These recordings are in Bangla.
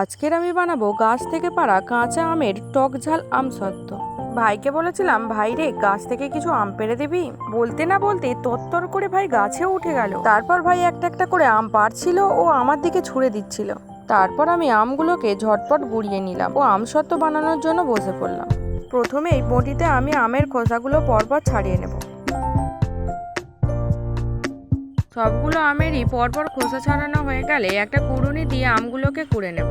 আজকের আমি বানাবো গাছ থেকে পাড়া কাঁচা আমের টক ঝাল আম সত্ত্ব ভাইকে বলেছিলাম, ভাই রে, গাছ থেকে কিছু আম পেড়ে দিবি? বলতে না বলতে তত্তর করে ভাই গাছে উঠে গেল। তারপর ভাই একটা একটা করে আম পাড়ছিল ও আমার দিকে ছুঁড়ে দিচ্ছিল। তারপর আমি আমগুলোকে ঝটপট গুড়িয়ে নিলাম ও আম সত্ত্ব বানানোর জন্য বসে পড়লাম। প্রথমেই বটিতে আমি আমের খোসাগুলো পরপর ছাড়িয়ে নেব। সবগুলো আমেরই পরপর খোসা ছাড়ানো হয়ে গেলে একটা কুড়ুনি দিয়ে আমগুলোকে কুড়ে নেব।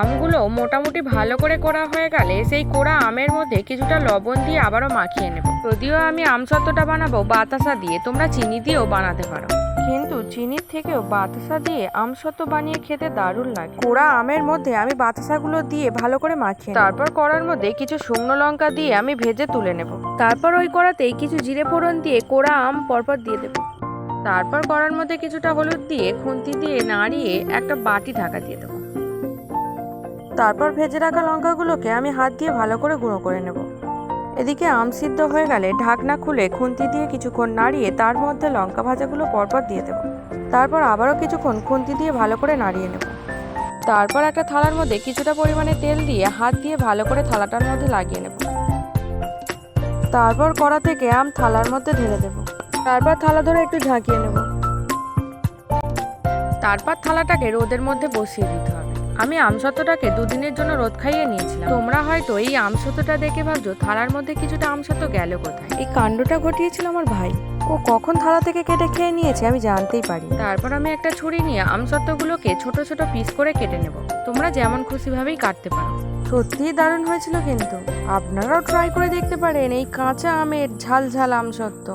আমগুলো মোটামুটি ভালো করে করা হয়ে গেলে সেই কোড়া আমের মধ্যে কিছুটা লবণ দিয়ে আবারও মাখিয়ে নেব। যদিও আমি আম সত্ত্বটা বানাবো বাতাসা দিয়ে, তোমরা চিনি দিয়েও বানাতে পারো। কিন্তু চিনির থেকেও বাতাসা দিয়ে আম সত্ত্ব বানিয়ে খেতে দারুণ লাগে। কোড়া আমের মধ্যে আমি বাতাসাগুলো দিয়ে ভালো করে মাখিয়ে নেব। তারপর কড়ার মধ্যে কিছু শুকনো লঙ্কা দিয়ে আমি ভেজে তুলে নেব। তারপর ওই কড়াতেই কিছু জিরে ফোড়ন দিয়ে কোড়া আম পরপর দিয়ে দেবো। তারপর কড়ার মধ্যে কিছুটা হলুদ দিয়ে খুন্তি দিয়ে নাড়িয়ে একটা বাটি ঢাকা দিয়ে দেবো। তারপর ভেজে রাখা লঙ্কাগুলোকে আমি হাত দিয়ে ভালো করে গুঁড়ো করে নেব। এদিকে আম সিদ্ধ হয়ে গেলে ঢাকনা খুলে খুন্তি দিয়ে কিছুক্ষণ নাড়িয়ে তার মধ্যে লঙ্কা ভাজাগুলো পরপর দিয়ে দেবো। তারপর আবারও কিছুক্ষণ খুন্তি দিয়ে ভালো করে নাড়িয়ে নেব। তারপর একটা থালার মধ্যে কিছুটা পরিমাণে তেল দিয়ে হাত দিয়ে ভালো করে থালাটার মধ্যে লাগিয়ে নেব। তারপর কড়া থেকে আম থালার মধ্যে ঢেলে দেব। তারপর থালা ধরে একটু ঝাঁকিয়ে নেব। তারপর থালাটাকে রোদের মধ্যে বসিয়ে দিতে হবে। আমি আমসত্ত্বটাকে দুদিনের জন্য রোদ খাইয়ে নিয়েছিলাম। তোমরা হয়তো এই আমসত্ত্বটা দেখে ভাবছ থালার মধ্যে কিছুটা আমসত্ত্ব গেল কোথায়? এই কাণ্ডটা ঘটিয়েছিল আমার ভাই। ও কখন থালা থেকে কেটে খেয়ে নিয়েছে আমি জানতেই পারি তারপর আমি একটা ছুরি নিয়ে আমসত্ত্বগুলোকে ছোট ছোট পিস করে কেটে নেব। তোমরা যেমন খুশি ভাবেই কাটতে পারো। সত্যিই দারুণ হয়েছিল কিন্তু। আপনারাও ট্রাই করে দেখতে পারেন এই কাঁচা আমের ঝাল ঝাল আমসত্ত্ব।